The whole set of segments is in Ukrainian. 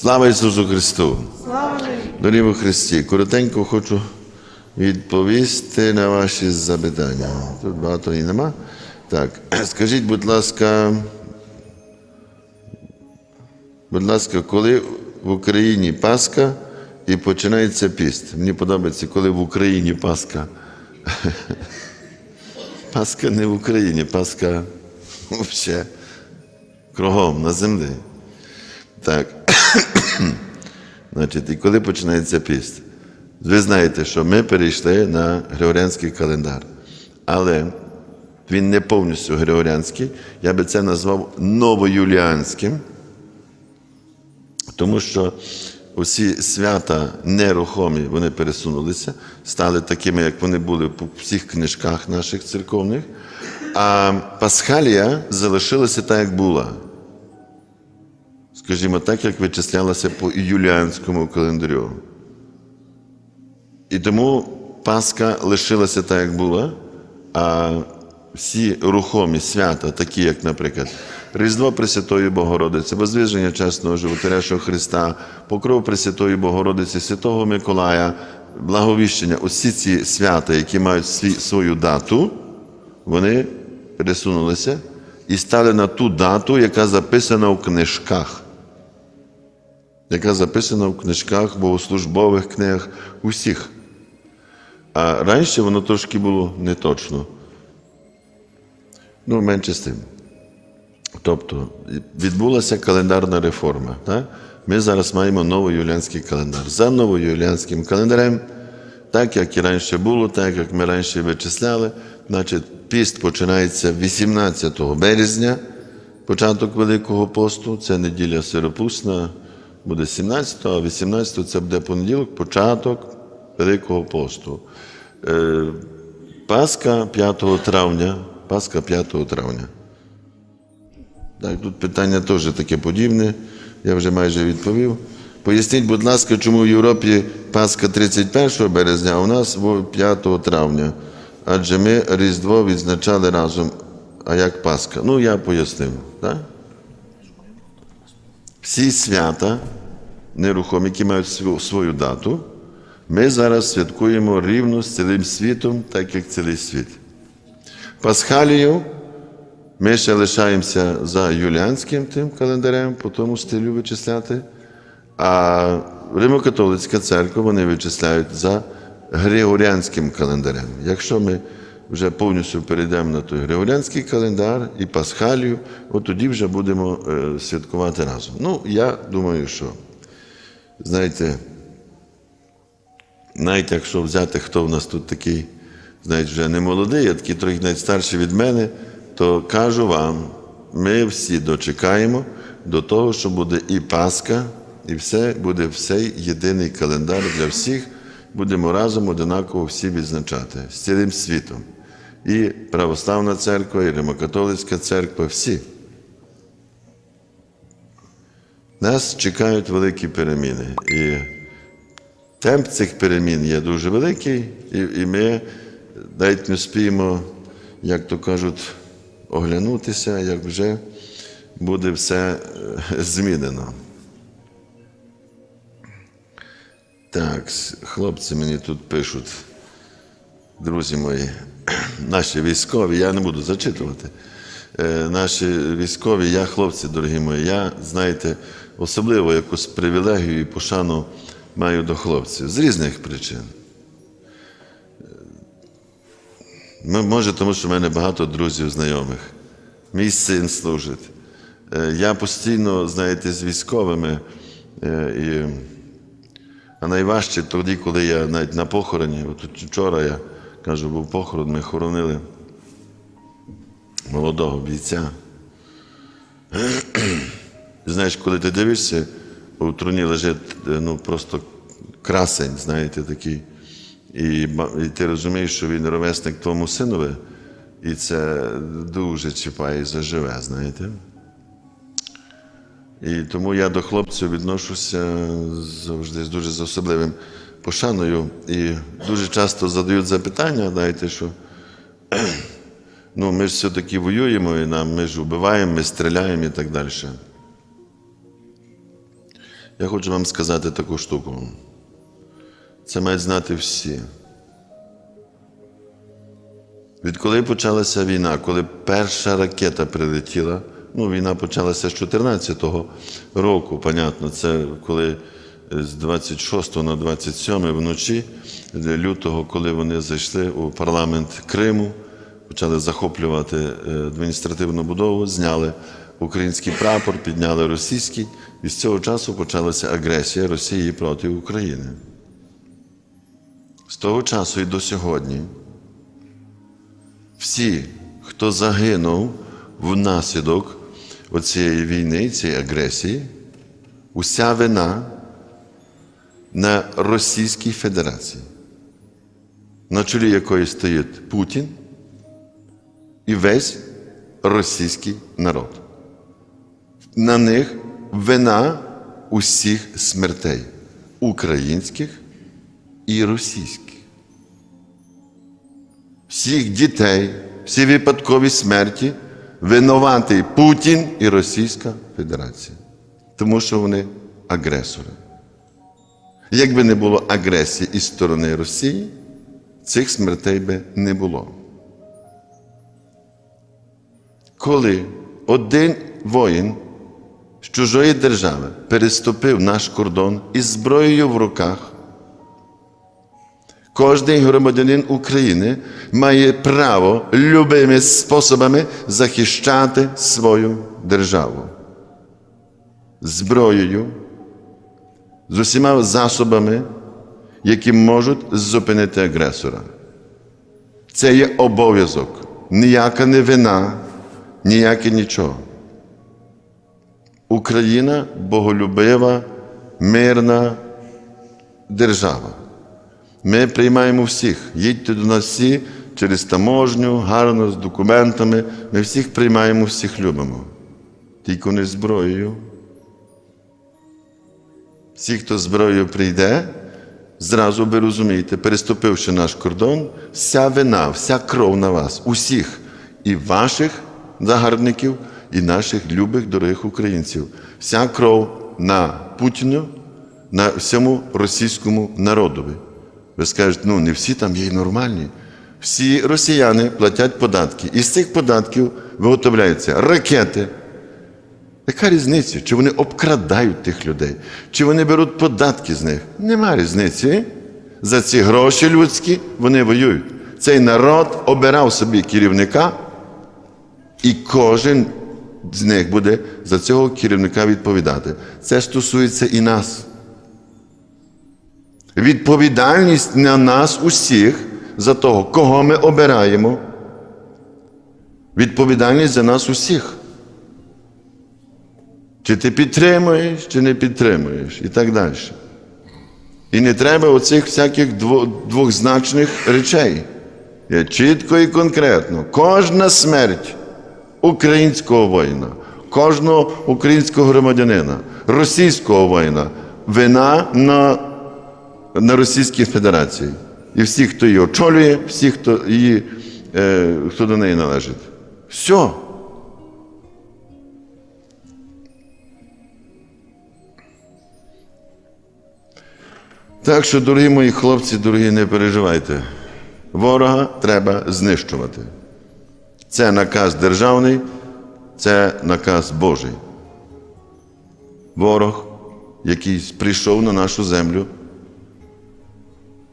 Слава Ісусу Христу! Слава Дорогі во Христі, коротенько хочу відповісти на ваші запитання. Тут багато і нема. Так, скажіть, будь ласка, будь ласка, коли в Україні Пасха і починається піст? Мені подобається, коли в Україні Пасха. Пасха не в Україні, Пасха взагалі кругом на землі. Так. Значить, і коли починається піст? Ви знаєте, що ми перейшли на Григоріанський календар. Але він не повністю Григоріанський, я би це назвав новоюліанським, тому що усі свята нерухомі вони пересунулися, стали такими, як вони були по всіх книжках наших церковних, а Пасхалія залишилася так, як була скажімо так, як вичислялося по юліанському календарю. І тому Пасха лишилася так, як була, а всі рухомі свята, такі, як, наприклад, Різдво Пресвятої Богородиці, Возвиження Чесного Животарящого Христа, Покров Пресвятої Богородиці, Святого Миколая, Благовіщення, усі ці свята, які мають свій, свою дату, вони пересунулися і стали на ту дату, яка записана в книжках. Яка записана в книжках, богослужбових книгах, усіх. А раніше воно трошки було не точно. Ну, менше з тим. Тобто відбулася календарна реформа. Так? Ми зараз маємо новоюліанський календар. За новоюліанським календарем, так як і раніше було, так як ми раніше вичисляли, значить, піст починається 18 березня, початок Великого посту, це неділя Сиропусна, буде 17, а 18 це буде понеділок, початок Великого посту. Е, Пасха 5 травня. Пасха 5 травня. Так, тут питання теж таке подібне, я вже майже відповів. Поясніть, будь ласка, чому в Європі Пасха 31 березня, а у нас 5 травня. Адже ми Різдво відзначали разом, а як Пасха? Ну, я пояснив. Так? Всі свята нерухомі, які мають свою, дату, ми зараз святкуємо рівно з цілим світом, так як цілий світ. Пасхалію ми ще лишаємося за юліанським тим календарем, по тому стилю вичисляти. А Римокатолицька церква вони вичисляють за Григоріанським календарем. Якщо ми вже повністю перейдемо на той Григоріанський календар і Пасхалію, от тоді вже будемо е, святкувати разом. Ну, я думаю, що, знаєте, навіть якщо взяти, хто в нас тут такий, знаєте, вже не молодий, а такий трохи навіть старший від мене, то кажу вам, ми всі дочекаємо до того, що буде і Пасха, і все буде все єдиний календар для всіх. Будемо разом одинаково всі відзначати з цілим світом. І Православна церква, і Римокатолицька церква, всі. Нас чекають великі переміни. І темп цих перемін є дуже великий, і, і ми навіть не спіємо, як то кажуть, оглянутися, як вже буде все е, змінено. Так, хлопці мені тут пишуть, друзі мої, наші військові, я не буду зачитувати. Е, Наші військові, я, хлопці, дорогі мої, я, знаєте, особливо якусь привілегію і пошану маю до хлопців з різних причин. Може, тому що в мене багато друзів, знайомих. Мій син служить. Е, Я постійно, знаєте, з військовими. е, І... А найважче тоді, коли я навіть на похороні, от вчора я кажу, був похорон, ми хоронили молодого бійця. Знаєш, коли ти дивишся, у труні лежить е, ну, просто красень, знаєте, такий. І, і ти розумієш, що він ровесник твоєму синові, і це дуже чіпає і заживе, знаєте. І тому я до хлопців відношуся завжди з дуже з особливим пошаною. І дуже часто задають запитання, знаєте, що ну, ми ж все-таки воюємо, і нам, ми ж вбиваємо, ми стріляємо і так далі. Я хочу вам сказати таку штуку. Це мають знати всі. Відколи почалася війна, коли перша ракета прилетіла, ну, війна почалася з 14-го року, понятно, це коли з 26 на 27 вночі лютого, коли вони зайшли у парламент Криму, почали захоплювати е, адміністративну будову, зняли український прапор, підняли російський, і з цього часу почалася агресія Росії проти України. З того часу і до сьогодні всі, хто загинув внаслідок оцієї війни, цієї агресії, уся вина на Російській Федерації, на чолі якої стоїть Путін і весь російський народ. На них вина усіх смертей українських і російських всіх дітей, всі випадкові смерті винуватий Путін і Російська Федерація. Тому що вони агресори. Якби не було агресії із сторони Росії, цих смертей би не було. Коли один воїн з чужої держави переступив наш кордон із зброєю в руках, Кожний громадянин України має право любими способами захищати свою державу зброєю, з усіма засобами, які можуть зупинити агресора. Це є обов'язок, ніяка не вина, ніяке нічого. Україна боголюбива, мирна держава. Ми приймаємо всіх. Їдьте до нас всі через таможню, гарно, з документами. Ми всіх приймаємо, всіх любимо. Тільки не зброєю. Всі, хто зброєю прийде, зразу ви розумієте, переступивши наш кордон, вся вина, вся кров на вас, усіх, і ваших загарбників, і наших любих, дорогих українців. Вся кров на Путіну, на всьому російському народові. Ви скажете, ну не всі там є й нормальні. Всі росіяни платять податки. І з цих податків виготовляються ракети. Яка різниця? Чи вони обкрадають тих людей, чи вони беруть податки з них? Нема різниці. За ці гроші людські вони воюють. Цей народ обирав собі керівника, і кожен з них буде за цього керівника відповідати. Це стосується і нас. Відповідальність на нас усіх за того, кого ми обираємо. Відповідальність за нас усіх. Чи ти підтримуєш, чи не підтримуєш, і так далі. І не треба оцих всяких двозначних речей. Є чітко і конкретно. Кожна смерть українського воїна, кожного українського громадянина, російського воїна вина на на Російській Федерації. І всі, хто її очолює, всі, хто її, е, хто до неї належить. Все. Так що, дорогі мої хлопці, дорогі, не переживайте. Ворога треба знищувати. Це наказ державний, це наказ Божий. Ворог, який прийшов на нашу землю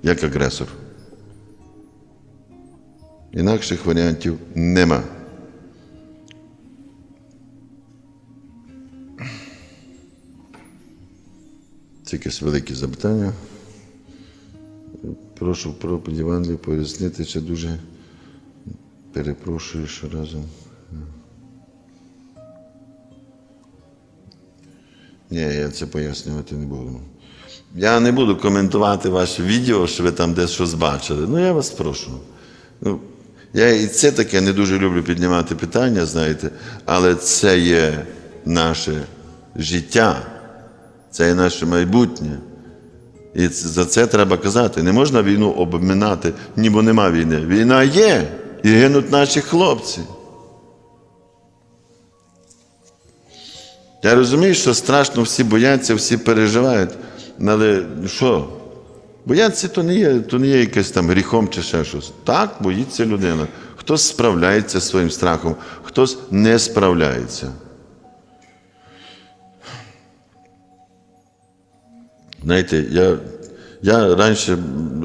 як агресор. Інакших варіантів нема. Це якесь велике запитання. Прошу в проповіді Євангелії пояснити, чи дуже перепрошую що разом. Ні, я це пояснювати не буду. Я не буду коментувати ваше відео, що ви там десь щось бачили. Ну, я вас прошу. Ну, Я і це таке не дуже люблю піднімати питання, знаєте, але це є наше життя, це є наше майбутнє. І за це треба казати. Не можна війну обминати, ніби нема війни. Війна є, і гинуть наші хлопці. Я розумію, що страшно, всі бояться, всі переживають. Але що? Бояться то не є, то не є якесь там гріхом чи ще щось. Так, боїться людина. Хтось справляється зі своїм страхом, хтось не справляється. Знаєте, я, я раніше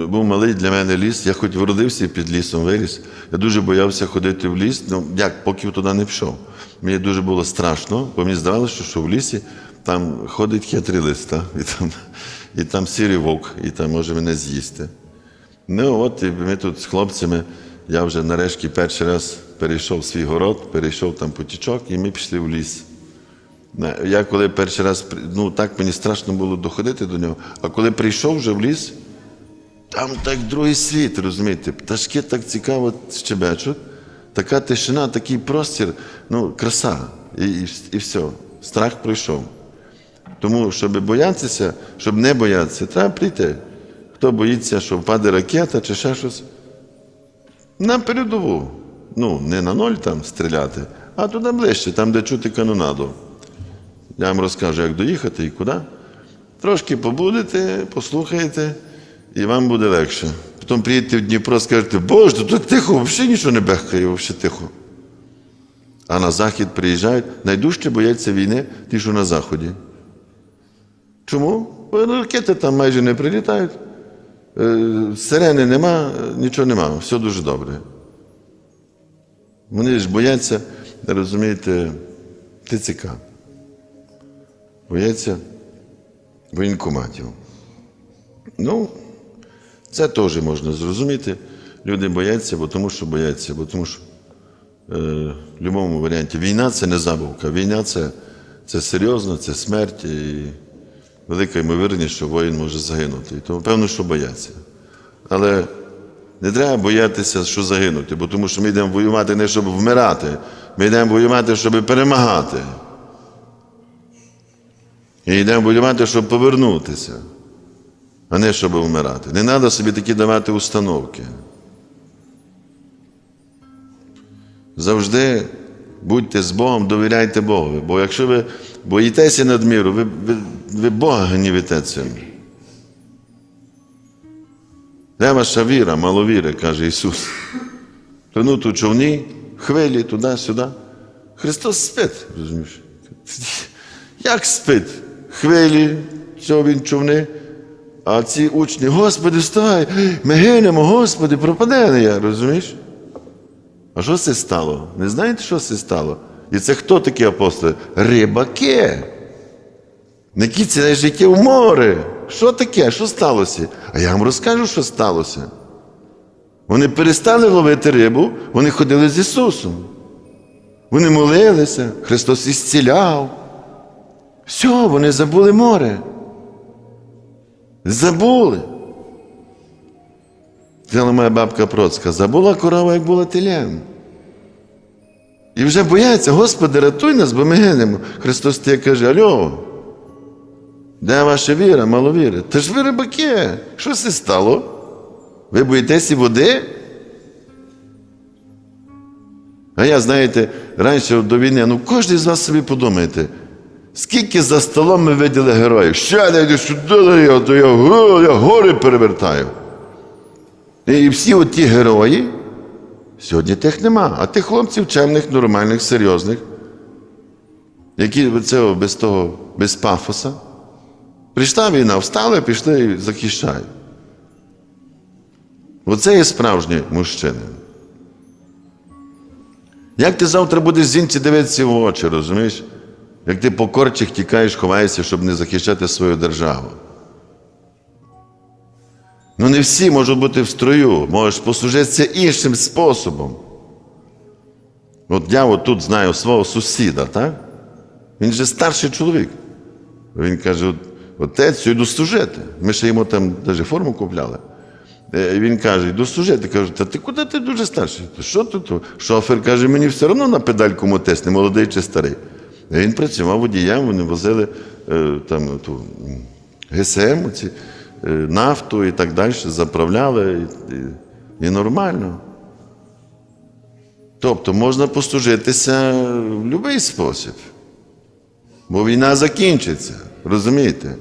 був малий для мене ліс, я хоч вродився під лісом виріс. Я дуже боявся ходити в ліс, ну як, поки туди не пішов. Мені дуже було страшно, бо мені здавалося, що в лісі там ходить хитрий лист? І, там, і там сірий вовк, і там може мене з'їсти. Ну от і ми тут з хлопцями, я вже нарешті перший раз перейшов свій город, перейшов там потічок, і ми пішли в ліс. Я коли перший раз, ну так мені страшно було доходити до нього, а коли прийшов вже в ліс, там так другий світ, розумієте, пташки так цікаво щебечуть, така тишина, такий простір, ну, краса, і, і, і все, страх пройшов. Тому, щоб боятися, щоб не боятися, треба прийти. Хто боїться, що впаде ракета чи ще щось, на передову. Ну, не на ноль там стріляти, а туди ближче, там, де чути канонаду. Я вам розкажу, як доїхати і куди. Трошки побудете, послухаєте, і вам буде легше. Потім приїдете в Дніпро, скажете, Боже, тут тихо, взагалі нічого не бехкає, взагалі тихо. А на захід приїжджають, найдужче бояться війни ті, що на заході. Чому? Бо ракети там майже не прилітають, е, сирени нема, нічого нема, все дуже добре. Вони ж бояться, розумієте, ТЦК. Бояться воєнкоматів. Ну, це теж можна зрозуміти. Люди бояться, бо тому що бояться, бо тому що е, в будь-якому варіанті війна це не забавка. Війна це, це серйозно, це смерть і велика ймовірність, що воїн може загинути. І тому певно, що бояться. Але не треба боятися, що загинути, бо тому що ми йдемо воювати не щоб вмирати, ми йдемо воювати, щоб перемагати. І йдемо воювати, щоб повернутися, а не щоб вмирати. Не треба собі такі давати установки. Завжди будьте з Богом, довіряйте Богу. Бо якщо ви боїтеся надміру, ви, ви, ви Бога гнівите цим. Де ваша віра, маловіра, каже Ісус. Тонуть у човні, хвилі туди-сюди. Христос спить, розумієш? Як спить? Хвилі, що він човни. А ці учні, Господи, вставай, ми гинемо, Господи, пропаде я, розумієш? А що це стало? Не знаєте, що це стало? І це хто такі апостоли? Рибаки. Не кіці життя в море. Що таке? Що сталося? А я вам розкажу, що сталося. Вони перестали ловити рибу, вони ходили з Ісусом. Вони молилися, Христос ісціляв. Все, вони забули море. Забули. Казала моя бабка Процька, забула корова, як була телем. І вже бояться, Господи, рятуй нас, бо ми гинемо. Христос тебе каже, Альо, де ваша віра, маловіра? Та ж ви рибаки, що це стало? Ви боїтеся води? А я, знаєте, раніше до війни, ну кожен з вас собі подумайте, скільки за столом ми виділи героїв. Ще не йди сюди, я, я, я гори перевертаю. І всі оті герої, сьогодні тих нема. А тих хлопців чемних, нормальних, серйозних, які це без того, без пафоса. Прийшла війна, встали, пішли і захищають. Оце є справжні мужчини. Як ти завтра будеш жінці дивитися в очі, розумієш? Як ти по корчих тікаєш, ховаєшся, щоб не захищати свою державу. Ну не всі можуть бути в строю, можеш послужитися іншим способом. От я от тут знаю свого сусіда, так? Він же старший чоловік. Він каже: отець, йду служити. Ми ще йому там навіть форму купляли. Е, Він каже, йду служити. Кажу, та ти куди ти дуже старший? «Та Що тут? Шофер каже, мені все одно на педальку мотисне, молодий чи старий. І Він працював водієм, вони возили е, там ту ГСМ, ці, е, нафту і так далі, заправляли і, і нормально. Тобто можна послужитися в будь-який спосіб. Бо війна закінчиться, розумієте?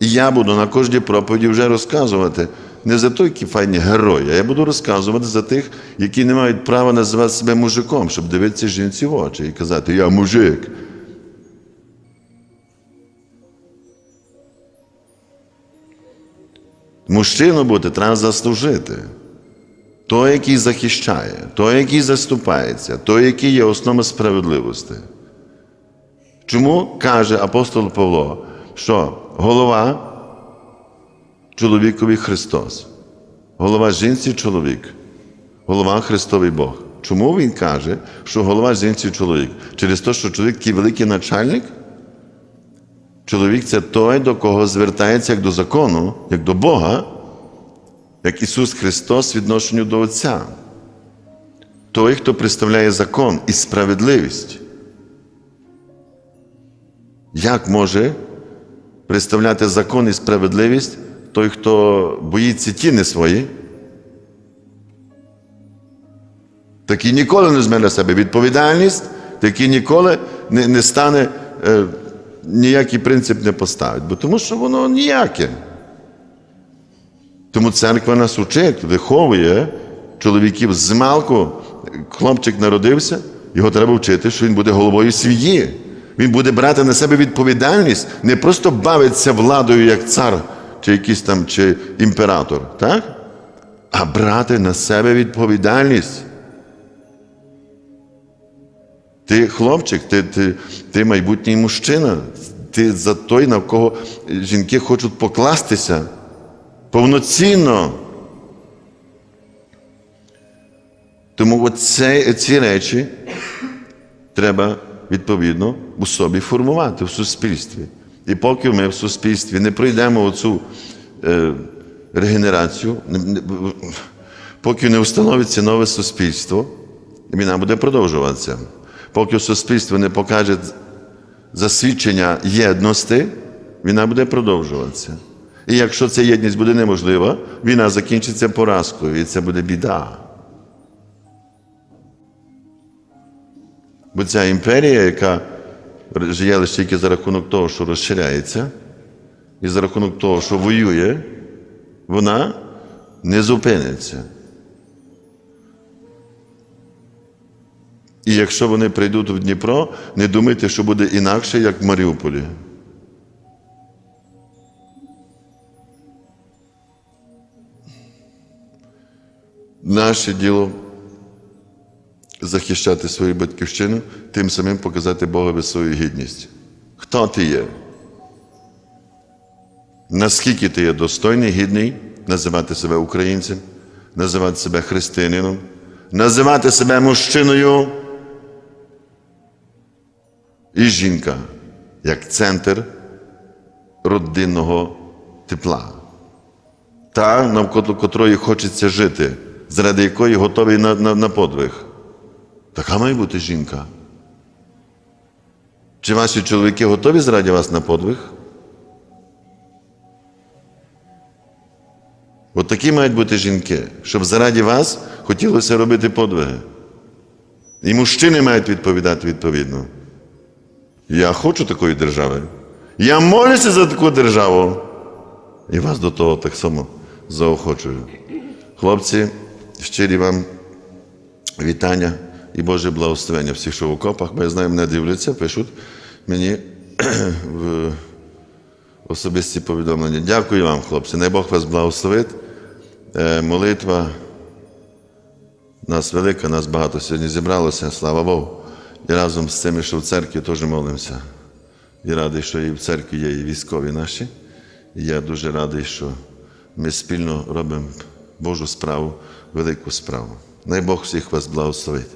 І я буду на кожній проповіді вже розказувати не за той, які файні герої, а я буду розказувати за тих, які не мають права називати себе мужиком, щоб дивитися жінці в очі і казати, я мужик. Мужчину бути треба заслужити. Той, який захищає, той, який заступається, той, який є основа справедливості. Чому каже апостол Павло, що голова чоловікові Христос, голова жінці чоловік, голова Христовий Бог. Чому він каже, що голова жінці чоловік? Через те, що чоловік такий великий начальник? Чоловік це той, до кого звертається як до закону, як до Бога, як Ісус Христос відношенню до Отця. Той, хто представляє закон і справедливість. Як може представляти закон і справедливість той, хто боїться тіни свої? Такий ніколи не зме на себе відповідальність, такий ніколи не, не стане, е, ніякий принцип не поставить, бо тому що воно ніяке. Тому церква нас учить, виховує чоловіків з малку. Хлопчик народився, його треба вчити, що він буде головою сім'ї. Він буде брати на себе відповідальність, не просто бавиться владою як цар чи якийсь там чи імператор, так? а брати на себе відповідальність. Ти хлопчик, ти, ти, ти майбутній мужчина, ти за той, на кого жінки хочуть покластися повноцінно. Тому оце, ці речі треба відповідно у собі формувати в суспільстві. І поки ми в суспільстві не пройдемо оцю е, регенерацію, не, не, поки не встановиться нове суспільство, війна буде продовжуватися. Поки суспільство не покаже засвідчення єдності, війна буде продовжуватися. І якщо ця єдність буде неможлива, війна закінчиться поразкою, і це буде біда. Бо ця імперія, яка живе лише тільки за рахунок того, що розширяється, і за рахунок того, що воює, вона не зупиниться. І якщо вони прийдуть в Дніпро, не думайте, що буде інакше, як в Маріуполі. Наше діло захищати свою батьківщину, тим самим показати Богові свою гідність. Хто ти є? Наскільки ти є достойний, гідний називати себе українцем, називати себе християнином, називати себе мужчиною і жінка як центр родинного тепла, та, навколо котрої хочеться жити, заради якої готовий на, на, на подвиг. Така має бути жінка. Чи ваші чоловіки готові заради вас на подвиг? От такі мають бути жінки, щоб заради вас хотілося робити подвиги. І мужчини мають відповідати відповідно. Я хочу такої держави. Я молюся за таку державу. І вас до того так само заохочую. Хлопці, щирі вам вітання і Боже благословення всіх, що в окопах, бо я знаю, мене дивляться, пишуть мені в особисті повідомлення. Дякую вам, хлопці. Най Бог вас благословить. Е, Молитва нас велика, нас багато сьогодні зібралося, слава Богу. І разом з цими, що в церкві, теж молимося. І радий, що і в церкві є і військові наші. І я дуже радий, що ми спільно робимо Божу справу, велику справу. Най Бог всіх вас благословить.